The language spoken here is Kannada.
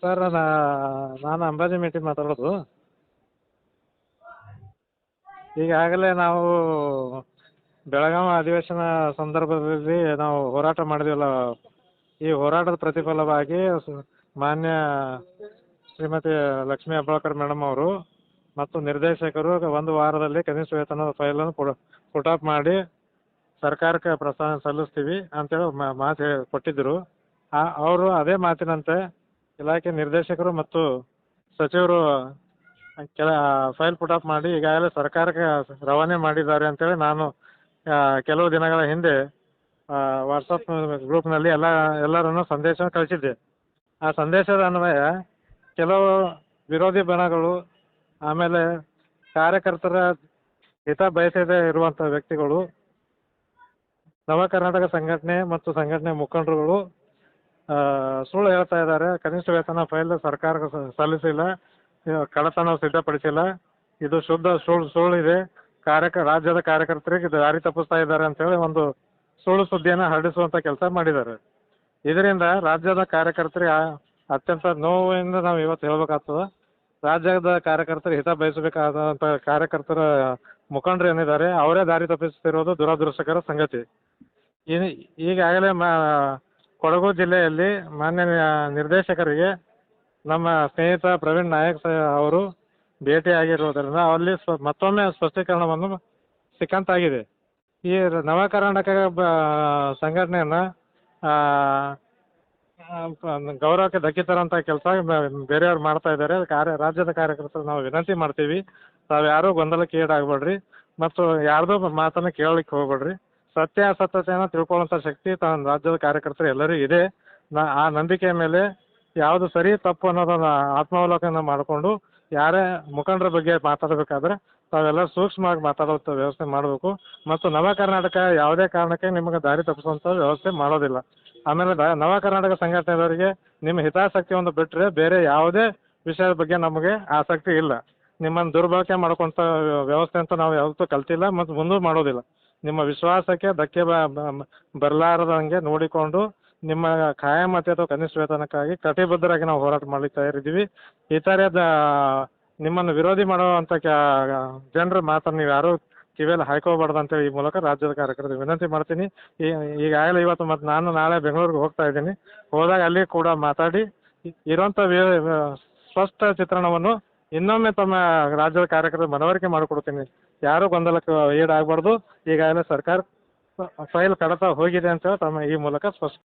ಸರ್ ನಾ ನಾನು ಅಂಬಾಜಿ ಮೇಟಿ ಮಾತಾಡೋದು. ಈಗಾಗಲೇ ನಾವು ಬೆಳಗಾವಿ ಅಧಿವೇಶನ ಸಂದರ್ಭದಲ್ಲಿ ನಾವು ಹೋರಾಟ ಮಾಡಿದ್ವಲ್ಲ, ಈ ಹೋರಾಟದ ಪ್ರತಿಫಲವಾಗಿ ಮಾನ್ಯ ಶ್ರೀಮತಿ ಲಕ್ಷ್ಮೀ ಹೆಬ್ಬಾಳ್ಕರ್ ಮೇಡಮ್ ಅವರು ಮತ್ತು ನಿರ್ದೇಶಕರು ಒಂದು ವಾರದಲ್ಲಿ ಕನಿಷ್ಠ ವೇತನದ ಫೈಲನ್ನು ಪುಟ, ಪುಟಪ್ ಮಾಡಿ ಸರ್ಕಾರಕ್ಕೆ ಪ್ರಸ್ತಾವನೆ ಸಲ್ಲಿಸ್ತೀವಿ ಅಂತೇಳಿ ಮಾತು ಕೊಟ್ಟಿದ್ದರು. ಅವರು ಅದೇ ಮಾತಿನಂತೆ ಇಲಾಖೆ ನಿರ್ದೇಶಕರು ಮತ್ತು ಸಚಿವರು ಕೆಲ, ಫೈಲ್ ಪುಟ್ ಅಪ್ ಮಾಡಿ ಈಗಾಗಲೇ ಸರ್ಕಾರಕ್ಕೆ ರವಾನೆ ಮಾಡಿದ್ದಾರೆ ಅಂತೇಳಿ ನಾನು ಕೆಲವು ದಿನಗಳ ಹಿಂದೆ ವಾಟ್ಸಪ್ ಗ್ರೂಪ್ನಲ್ಲಿ ಎಲ್ಲ, ಎಲ್ಲರನ್ನು ಸಂದೇಶ ಕಳಿಸಿದ್ದೆ. ಆ ಸಂದೇಶದ ಅನ್ವಯ ಕೆಲವು ವಿರೋಧಿ ಬಣಗಳು, ಆಮೇಲೆ ಕಾರ್ಯಕರ್ತರ ಹಿತ ಬಯಸದೇ ಇರುವಂಥ ವ್ಯಕ್ತಿಗಳು, ನವ ಕರ್ನಾಟಕ ಸಂಘಟನೆ ಮತ್ತು ಸಂಘಟನೆ ಮುಖಂಡರುಗಳು ಸುಳ್ಳು ಹೇಳ್ತಾ ಇದ್ದಾರೆ. ಕನಿಷ್ಠ ವೇತನ ಫೈಲ್ ಸರ್ಕಾರಕ್ಕೆ ಸಲ್ಲಿಸಿಲ್ಲ. ಇದು ಸಿದ್ಧಪಡಿಸಿಲ್ಲ. ಇದು ಶುದ್ಧ ಸುಳ್ಳು ಇದೆ. ಕಾರ್ಯಕ ರಾಜ್ಯದ ಕಾರ್ಯಕರ್ತರಿಗೆ ಇದು ದಾರಿ ತಪ್ಪಿಸ್ತಾ ಇದ್ದಾರೆ ಅಂತೇಳಿ ಒಂದು ಸುಳ್ಳು ಸುದ್ದಿಯನ್ನು ಹರಡಿಸುವಂಥ ಕೆಲಸ ಮಾಡಿದ್ದಾರೆ. ಇದರಿಂದ ರಾಜ್ಯದ ಕಾರ್ಯಕರ್ತರಿಗೆ ಅತ್ಯಂತ ನೋವಿಂದ ನಾವು ಇವತ್ತು ಹೇಳ್ಬೇಕಾಗ್ತದೆ. ರಾಜ್ಯದ ಕಾರ್ಯಕರ್ತರು ಹಿತ ಬಯಸಬೇಕಾದಂಥ ಕಾರ್ಯಕರ್ತರ ಮುಖಂಡರು ಏನಿದ್ದಾರೆ, ಅವರೇ ದಾರಿ ತಪ್ಪಿಸ್ತಿರೋದು ದುರದೃಷ್ಟಕರ ಸಂಗತಿ. ಈಗಾಗಲೇ ಕೊಡಗು ಜಿಲ್ಲೆಯಲ್ಲಿ ಮಾನ್ಯ ನಿರ್ದೇಶಕರಿಗೆ ನಮ್ಮ ಸ್ನೇಹಿತ ಪ್ರವೀಣ್ ನಾಯಕ್ ಅವರು ಭೇಟಿಯಾಗಿರುವುದರಿಂದ ಅಲ್ಲಿ ಸ್ವ ಮತ್ತೊಮ್ಮೆ ಸ್ಪಷ್ಟೀಕರಣವನ್ನು ಸಿಕ್ಕಂತಾಗಿದೆ. ಈ ನವ ಕರ್ನಾಟಕ ಬ ಸಂಘಟನೆಯನ್ನು ಗೌರವಕ್ಕೆ ಧಕ್ಕೆ ಕೆಲಸ ಬೇರೆಯವ್ರು ಮಾಡ್ತಾ ಇದ್ದಾರೆ. ಕಾರ್ಯ ರಾಜ್ಯದ ಕಾರ್ಯಕರ್ತರು ನಾವು ವಿನಂತಿ ಮಾಡ್ತೀವಿ. ತಾವು ಯಾರೂ ಗೊಂದಲಕ್ಕೆ ಈಡಾಗಬೇಡ್ರಿ ಮತ್ತು ಯಾರ್ದೋ ಮಾತನ್ನು ಕೇಳಲಿಕ್ಕೆ ಹೋಗ್ಬೇಡ್ರಿ. ಸತ್ಯಾಸತ್ಯತೆಯನ್ನು ತಿಳ್ಕೊಳ್ಳುವಂಥ ಶಕ್ತಿ ತನ್ನ ರಾಜ್ಯದ ಕಾರ್ಯಕರ್ತರು ಎಲ್ಲರಿಗೂ ಇದೆ. ಆ ನಂಬಿಕೆಯ ಮೇಲೆ ಯಾವುದು ಸರಿ, ತಪ್ಪು ಅನ್ನೋದನ್ನು ಆತ್ಮಾವಲೋಕನ ಮಾಡಿಕೊಂಡು ಯಾರೇ ಮುಖಂಡರ ಬಗ್ಗೆ ಮಾತಾಡಬೇಕಾದ್ರೆ ತಾವೆಲ್ಲ ಸೂಕ್ಷ್ಮವಾಗಿ ಮಾತಾಡುವಂಥ ವ್ಯವಸ್ಥೆ ಮಾಡಬೇಕು. ಮತ್ತು ನವ ಕರ್ನಾಟಕ ಯಾವುದೇ ಕಾರಣಕ್ಕೆ ನಿಮಗೆ ದಾರಿ ತಪ್ಪಿಸುವಂಥ ವ್ಯವಸ್ಥೆ ಮಾಡೋದಿಲ್ಲ. ಆಮೇಲೆ ನವ ಕರ್ನಾಟಕ ಸಂಘಟನೆಯವರಿಗೆ ನಿಮ್ಮ ಹಿತಾಸಕ್ತಿ ಒಂದು ಬಿಟ್ಟರೆ ಬೇರೆ ಯಾವುದೇ ವಿಷಯದ ಬಗ್ಗೆ ನಮಗೆ ಆಸಕ್ತಿ ಇಲ್ಲ. ನಿಮ್ಮನ್ನು ದುರ್ಬಳಕೆ ಮಾಡ್ಕೊಂತ ವ್ಯವಸ್ಥೆ ಅಂತ ನಾವು ಯಾವತ್ತೂ ಕಲ್ತಿಲ್ಲ ಮತ್ತು ಮುಂದೂ ಮಾಡೋದಿಲ್ಲ. ನಿಮ್ಮ ವಿಶ್ವಾಸಕ್ಕೆ ಧಕ್ಕೆ ಬರಲಾರದಂಗೆ ನೋಡಿಕೊಂಡು ನಿಮ್ಮ ಖಾಯಂ ಅಥವಾ ಕನಿಷ್ಠ ವೇತನಕ್ಕಾಗಿ ಕಟಿಬದ್ಧರಾಗಿ ನಾವು ಹೋರಾಟ ಮಾಡ್ಲಿಕ್ಕೆ ತಯಾರಿದ್ದೀವಿ. ಈ ಥರದ ನಿಮ್ಮನ್ನು ವಿರೋಧಿ ಮಾಡುವಂಥ ಜನರ ಮಾತನ್ನು ನೀವು ಯಾರೂ ಕಿವಿಯಲ್ಲಿ ಹಾಯ್ಕೋಬಾರ್ದು ಅಂತೇಳಿ ಈ ಮೂಲಕ ರಾಜ್ಯದ ಕಾರ್ಯಕರ್ತರಿಗೆ ವಿನಂತಿ ಮಾಡ್ತೀನಿ. ಈ ಈಗಾಗಲೇ ಇವತ್ತು ಮತ್ತು ನಾನು ನಾಳೆ ಬೆಂಗಳೂರಿಗೆ ಹೋಗ್ತಾ ಇದ್ದೀನಿ. ಹೋದಾಗ ಅಲ್ಲಿ ಕೂಡ ಮಾತಾಡಿ ಇರೋಂಥ ಸ್ಪಷ್ಟ ಚಿತ್ರಣವನ್ನು ಇನ್ನೊಮ್ಮೆ ತಮ್ಮ ರಾಜ್ಯದ ಕಾರ್ಯಕರ್ತರ ಮನವರಿಕೆ ಮಾಡಿಕೊಡ್ತೀನಿ. ಯಾರೂ ಗೊಂದಲಕ್ಕೆ ಈಡಾಗಬಾರ್ದು. ಈಗಾಗಲೇ ಸರ್ಕಾರ ಫೈಲ್ ಕಡತ ಹೋಗಿದೆ ಅಂತ ತಮ್ಮ ಈ ಮೂಲಕ ಸ್ಪಷ್ಟ